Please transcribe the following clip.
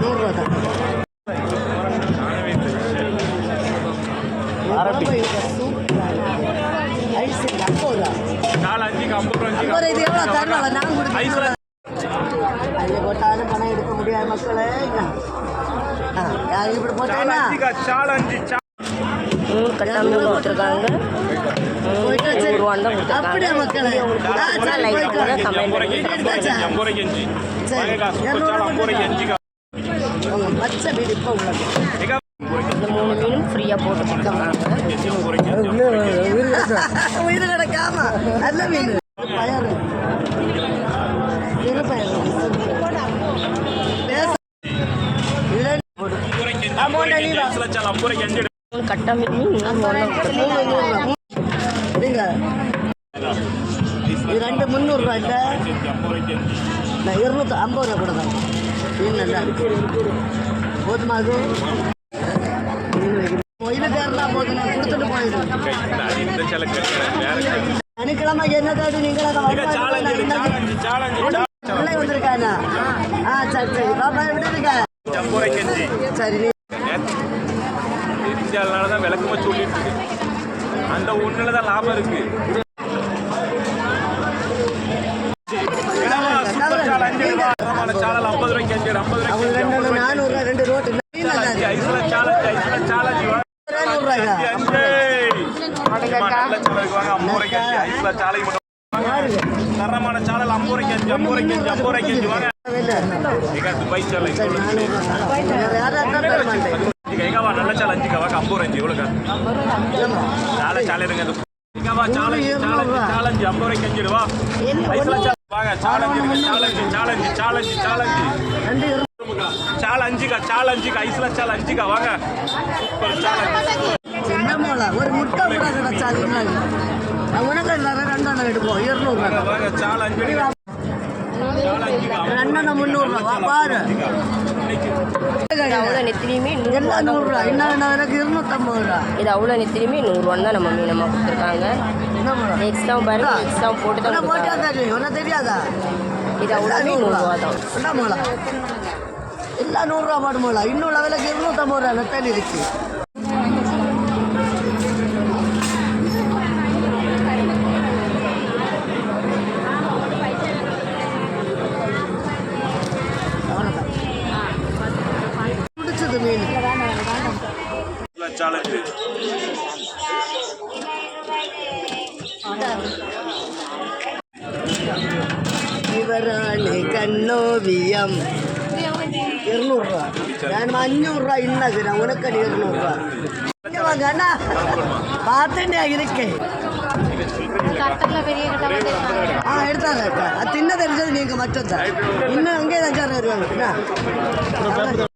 நூறுரூவா தான் போட்டாலும் பணம் எடுக்க முடியாது மக்களே இப்படி போட்டேன்னா கட்டாமல் போயிட்டு நூறுரூவான்னு தான் கொடுத்துருக்காங்க பச்சை வீடு இப்போ உள்ளது இந்த மூணு மீனும் ஃப்ரீயாக போட்டு அஞ்சு உயிர் கிடைக்காம நல்ல மீன் பயறு சிறு கட்டா மீன் மூணு இருங்க இது ரெண்டு முந்நூறுரூவா இல்லை. நான் இருநூத்தி ஐம்பது ரூபா கூட தான் மீன் நல்லா போதுமா அது? மொயிலுக்காரனா போதும். நான் கொடுத்துட்டு வேற சனிக்கிழமை என்ன காடு சால் பிள்ளை வந்திருக்கானா? ஆ சரி சரி. பாப்பா எப்படி இருக்க? சரி விளக்கமா சொல்லிட்டு அந்த ஒண்ணுல தான் லாபம் இருக்கு சால் தரமான சால் சால் அஞ்சு. நூறுரூவாயா அஞ்சு, ரூபாய்க்கு அஞ்சு வாங்க. தரமான சாலல் அஞ்சு ரூபா ஐஸ்ல சாலை வாங்க சாலஞ்சு இருக்கு சாலஞ்சு சாலஞ்சு சாலஞ்சு சாலஞ்சு ரெண்டு சால் அஞ்சுக்கா சால் அஞ்சுக்கா ஐஸ்ல சால் அஞ்சுக்கா வாங்க சூப்பர் ஒரு முட்டை கூட உனக்கு எடுப்போம் இருநூறுவா வாங்க சால் அஞ்சு ரெண்டெண்ணம் முந்நூறுரூவா. பாரு. அவ்வளோ எல்லாம் தான் நூறுரூவா இன்னும் எனக்கு இருநூத்தம்பது ரூபா. இது அவ்வளோ நெத்திலியுமே நூறுரூவான்னு தான் நம்ம மீனமாக கொடுத்துருக்காங்க. என்ன எக்ஸ்ட்ரா பாருங்க எக்ஸ்ட்ரா போட்டு தான் போட்டா தெரியாதா? இது அவ்வளோவே நூறுரூவா தான். என்ன மோளை? எல்லாம் நூறுரூவா பாடு மோளை. இன்னும் லெவலுக்கு இருநூத்தம்பது ரூபா நெத்தலி இருக்கு. பிடிச்சது மீன் சால் அஞ்சு இவராணி கண்ணோவியம் இருநூறுவா நான் அஞ்சூறுரூவா இன்னும் உனக்கு இருநூறுவா இங்க வாங்க அண்ணா பார்த்துட்டே இருக்கேன் ஆ எடுத்தாங்க அக்கா அது தின்ன தெரிஞ்சது நீங்கள் மட்டும் தான் இன்னும் அங்கே தான் சார் வருவாங்க என்ன?